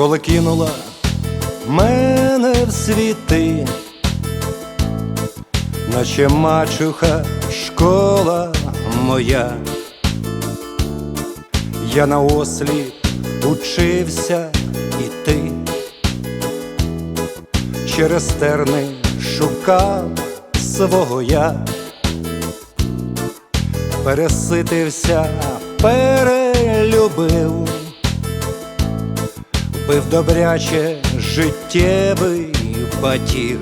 коли кинула мене в світи, наче мачуха школа моя, я на ослі учився іти, через терни шукав свого я, переситився, перелюбив пив добряче життєвий батіг,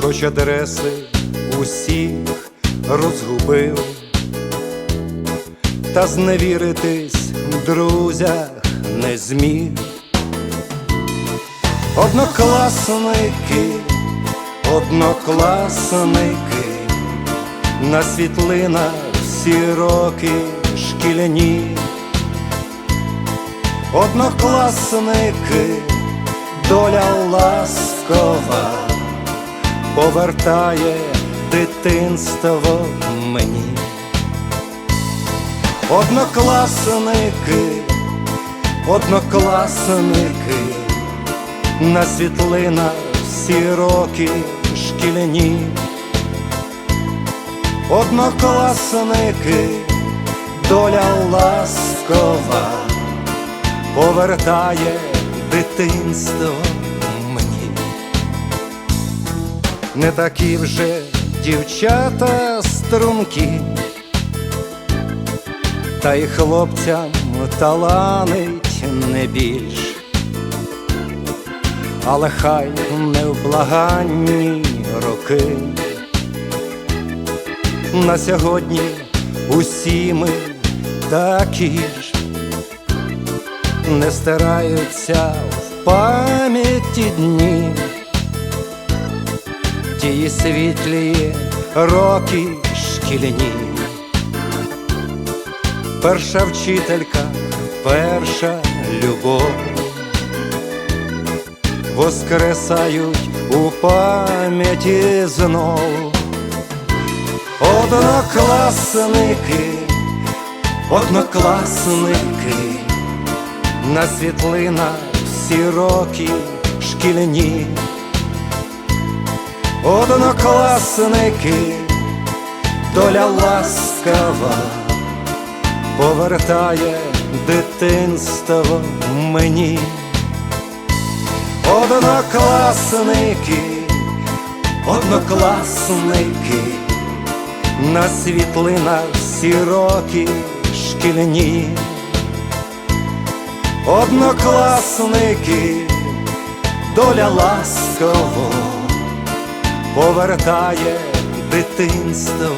хоч адреси усіх розгубив, та зневіритись друзях не зміг. Однокласники, однокласники, на світлинах всі роки шкільні. Однокласники, доля ласкова повертає дитинство мені. Однокласники, однокласники, на світлинах всі роки шкільні. Однокласники, доля ласкова повертає дитинство мені. Не такі вже дівчата струнки, та й хлопцям таланить не більш, але хай невблаганні роки. На сьогодні усі ми такі ж не стираються в пам'яті дні, тії світлі роки шкільні, перша вчителька, перша любов, воскресають у пам'яті знов. Однокласники, однокласники на світлинах всі роки шкільні, однокласники, доля ласкава повертає дитинство мені, однокласники, однокласники, на світлинах всі роки шкільні. Однокласники, доля ласково повертає дитинство